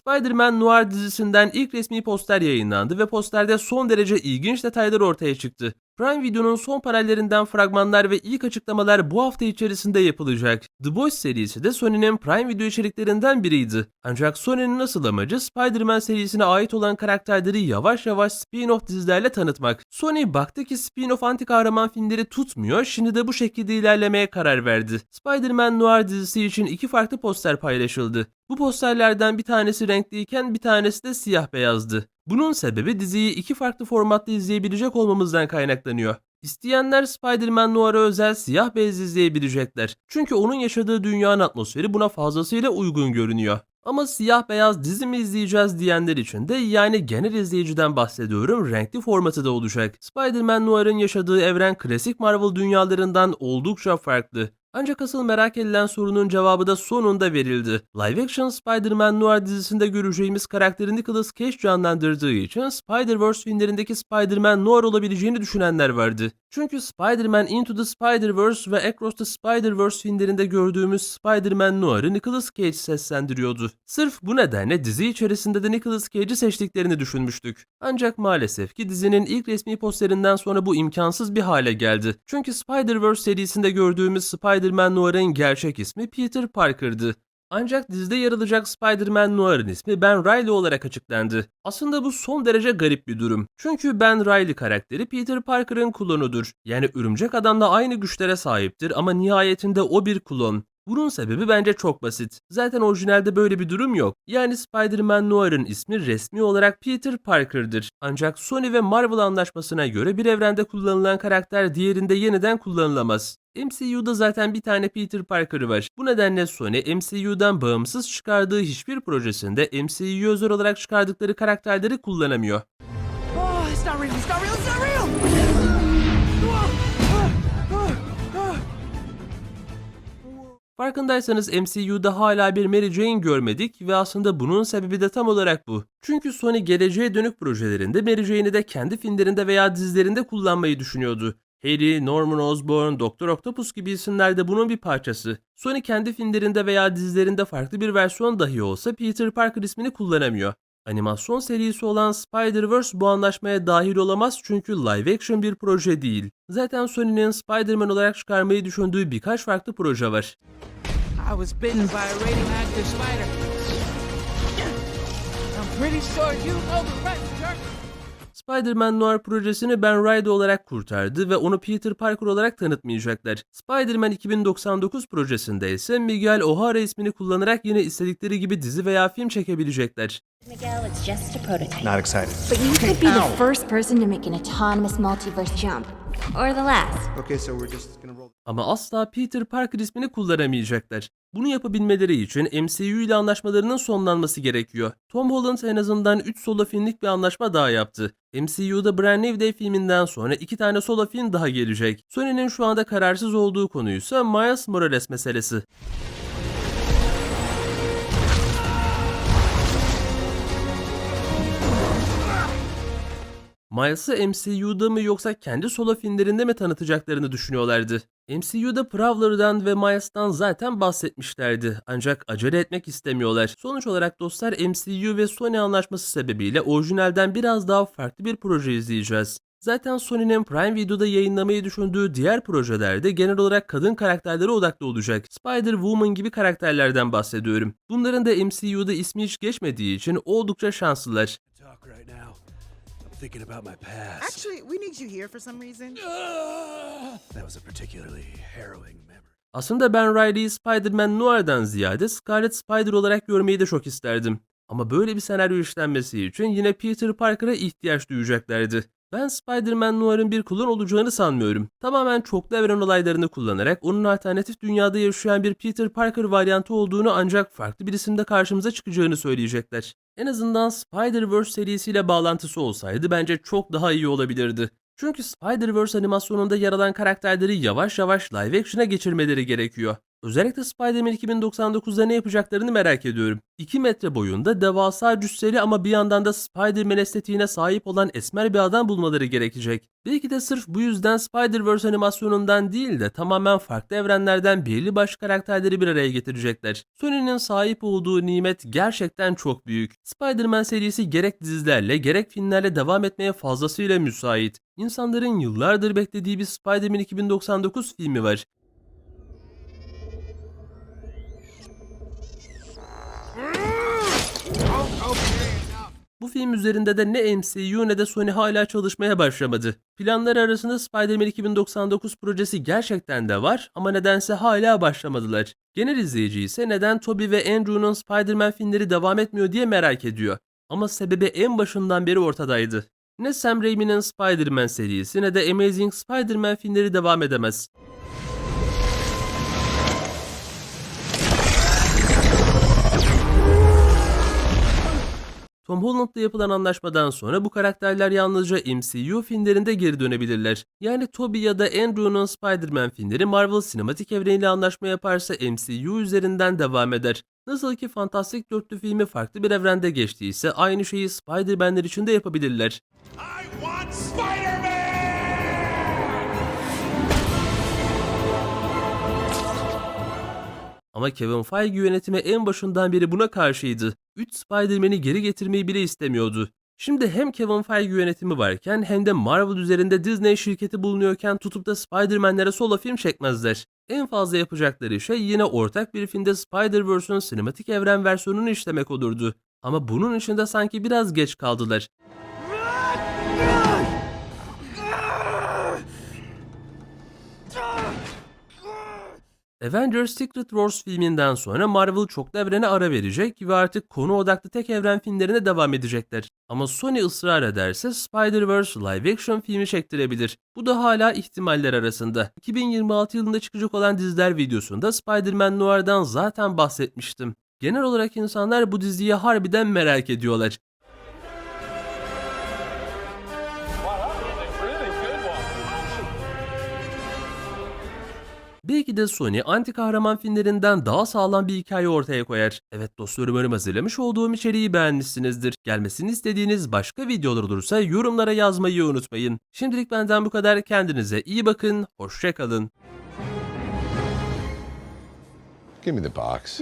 Spider-Man Noir dizisinden ilk resmi poster yayınlandı ve posterde son derece ilginç detaylar ortaya çıktı. Prime Video'nun son panellerinden fragmanlar ve ilk açıklamalar bu hafta içerisinde yapılacak. The Boys serisi de Sony'nin Prime Video içeriklerinden biriydi. Ancak Sony'nin asıl amacı Spider-Man serisine ait olan karakterleri yavaş yavaş spin-off dizilerle tanıtmak. Sony baktı ki spin-off anti kahraman filmleri tutmuyor, şimdi de bu şekilde ilerlemeye karar verdi. Spider-Man Noir dizisi için iki farklı poster paylaşıldı. Bu posterlerden bir tanesi renkliyken bir tanesi de siyah beyazdı. Bunun sebebi diziyi iki farklı formatta izleyebilecek olmamızdan kaynaklanıyor. İsteyenler Spider-Man Noir'a özel siyah beyaz izleyebilecekler. Çünkü onun yaşadığı dünyanın atmosferi buna fazlasıyla uygun görünüyor. Ama siyah beyaz dizi mi izleyeceğiz diyenler için de yani genel izleyiciden bahsediyorum renkli formatı da olacak. Spider-Man Noir'ın yaşadığı evren klasik Marvel dünyalarından oldukça farklı. Ancak asıl merak edilen sorunun cevabı da sonunda verildi. Live action Spider-Man Noir dizisinde göreceğimiz karakteri Nicolas Cage canlandırdığı için Spider-Verse filmlerindeki Spider-Man Noir olabileceğini düşünenler vardı. Çünkü Spider-Man Into the Spider-Verse ve Across the Spider-Verse filmlerinde gördüğümüz Spider-Man Noir'ı Nicolas Cage seslendiriyordu. Sırf bu nedenle dizi içerisinde de Nicolas Cage'i seçtiklerini düşünmüştük. Ancak maalesef ki dizinin ilk resmi posterinden sonra bu imkansız bir hale geldi. Çünkü Spider-Verse serisinde gördüğümüz Spider-Man Noir'ın gerçek ismi Peter Parker'dı. Ancak dizide yer alacak Spider-Man Noir'ın ismi Ben Reilly olarak açıklandı. Aslında bu son derece garip bir durum. Çünkü Ben Reilly karakteri Peter Parker'ın klonudur. Yani örümcek adamla aynı güçlere sahiptir ama nihayetinde o bir klon. Bunun sebebi bence çok basit. Zaten orijinalde böyle bir durum yok. Yani Spider-Man Noir'ın ismi resmi olarak Peter Parker'dır. Ancak Sony ve Marvel anlaşmasına göre bir evrende kullanılan karakter diğerinde yeniden kullanılamaz. MCU'da zaten bir tane Peter Parker var. Bu nedenle Sony MCU'dan bağımsız çıkardığı hiçbir projesinde MCU'ya özel olarak çıkardıkları karakterleri kullanamıyor. Oh, it's not real. It's not real. It's not real. Farkındaysanız MCU'da hala bir Mary Jane görmedik ve aslında bunun sebebi de tam olarak bu. Çünkü Sony geleceğe dönük projelerinde Mary Jane'i de kendi filmlerinde veya dizilerinde kullanmayı düşünüyordu. Harry, Norman Osborn, Doktor Octopus gibi isimler de bunun bir parçası. Sony kendi filmlerinde veya dizilerinde farklı bir versiyon dahi olsa Peter Parker ismini kullanamıyor. Animasyon serisi olan Spider-Verse bu anlaşmaya dahil olamaz çünkü live action bir proje değil. Zaten Sony'nin Spider-Man olarak çıkarmayı düşündüğü birkaç farklı proje var. I was bitten by a radioactive spider. I'm pretty sure you know the right jerk. Spider-Man Noir projesini Ben Reilly olarak kurtardı ve onu Peter Parker olarak tanıtmayacaklar. Spider-Man 2099 projesinde ise Miguel O'Hara ismini kullanarak yine istedikleri gibi dizi veya film çekebilecekler. Miguel, it's just a prototype. Not excited. But you could be the first person to make an autonomous multiverse jump. Or the last. Okay, so we're just gonna roll. Ama asla Peter Parker ismini kullanamayacaklar. Bunu yapabilmeleri için MCU ile anlaşmalarının sonlanması gerekiyor. Tom Holland en azından 3 solo filmlik bir anlaşma daha yaptı. MCU'da Brand New Day filminden sonra 2 tane solo film daha gelecek. Sony'nin şu anda kararsız olduğu konuysa Miles Morales meselesi. Miles'ı MCU'da mı yoksa kendi solo filmlerinde mi tanıtacaklarını düşünüyorlardı. MCU'da Prowler'dan ve Miles'tan zaten bahsetmişlerdi ancak acele etmek istemiyorlar. Sonuç olarak dostlar MCU ve Sony anlaşması sebebiyle orijinalden biraz daha farklı bir proje izleyeceğiz. Zaten Sony'nin Prime Video'da yayınlamayı düşündüğü diğer projelerde genel olarak kadın karakterlere odaklı olacak. Spider-Woman gibi karakterlerden bahsediyorum. Bunların da MCU'da ismi hiç geçmediği için oldukça şanslılar. Thinking about my past. Actually, we need you here for some reason. That was a particularly harrowing memory. Aslında ben Riley'i Spider-Man Noir'dan ziyade Scarlet Spider olarak görmeyi de çok isterdim. Ama böyle bir senaryo işlenmesi için yine Peter Parker'a ihtiyaç duyacaklardı. Ben Spider-Man Noir'ın bir klon olacağını sanmıyorum. Tamamen çoklu evren olaylarını kullanarak onun alternatif dünyada yaşayan bir Peter Parker varyantı olduğunu ancak farklı bir isimde karşımıza çıkacağını söyleyecekler. En azından Spider-Verse serisiyle bağlantısı olsaydı bence çok daha iyi olabilirdi. Çünkü Spider-Verse animasyonunda yer alan karakterleri yavaş yavaş live action'a geçirmeleri gerekiyor. Özellikle Spider-Man 2099'da ne yapacaklarını merak ediyorum. 2 metre boyunda devasa cüsseli ama bir yandan da Spider-Man estetiğine sahip olan esmer bir adam bulmaları gerekecek. Belki de sırf bu yüzden Spider-Verse animasyonundan değil de tamamen farklı evrenlerden belli başlı karakterleri bir araya getirecekler. Sony'nin sahip olduğu nimet gerçekten çok büyük. Spider-Man serisi gerek dizilerle gerek filmlerle devam etmeye fazlasıyla müsait. İnsanların yıllardır beklediği bir Spider-Man 2099 filmi var. Bu film üzerinde de ne MCU ne de Sony hala çalışmaya başlamadı. Planları arasında Spider-Man 2099 projesi gerçekten de var ama nedense hala başlamadılar. Genel izleyici ise neden Tobey ve Andrew'nun Spider-Man filmleri devam etmiyor diye merak ediyor. Ama sebebi en başından beri ortadaydı. Ne Sam Raimi'nin Spider-Man serisi ne de Amazing Spider-Man filmleri devam edemez. Tom Holland'la yapılan anlaşmadan sonra bu karakterler yalnızca MCU filmlerinde geri dönebilirler. Yani Tobey ya da Andrew'nun Spider-Man filmleri Marvel sinematik evreniyle anlaşma yaparsa MCU üzerinden devam eder. Nasıl ki Fantastik Dörtlü filmi farklı bir evrende geçtiyse aynı şeyi Spider-Man'ler için de yapabilirler. I want Spider-Man! Ama Kevin Feige yönetimi en başından beri buna karşıydı. 3 Spider-Man'i geri getirmeyi bile istemiyordu. Şimdi hem Kevin Feige yönetimi varken hem de Marvel üzerinde Disney şirketi bulunuyorken tutup da Spider-Man'lere solo film çekmezler. En fazla yapacakları şey yine ortak bir filmde Spider-Verse'ün sinematik evren versiyonunu işlemek olurdu. Ama bunun için de sanki biraz geç kaldılar. Avengers Secret Wars filminden sonra Marvel çoklu evrene ara verecek ve artık konu odaklı tek evren filmlerine devam edecekler. Ama Sony ısrar ederse Spider-Verse live action filmi çektirebilir. Bu da hala ihtimaller arasında. 2026 yılında çıkacak olan diziler videosunda Spider-Man Noir'dan zaten bahsetmiştim. Genel olarak insanlar bu diziyi harbiden merak ediyorlar. Belki de Sony anti kahraman filmlerinden daha sağlam bir hikaye ortaya koyar. Evet dostlarım umarım hazırlamış olduğum içeriği beğenmişsinizdir. Gelmesini istediğiniz başka videolar olursa yorumlara yazmayı unutmayın. Şimdilik benden bu kadar. Kendinize iyi bakın. Hoşçakalın. Give me the box.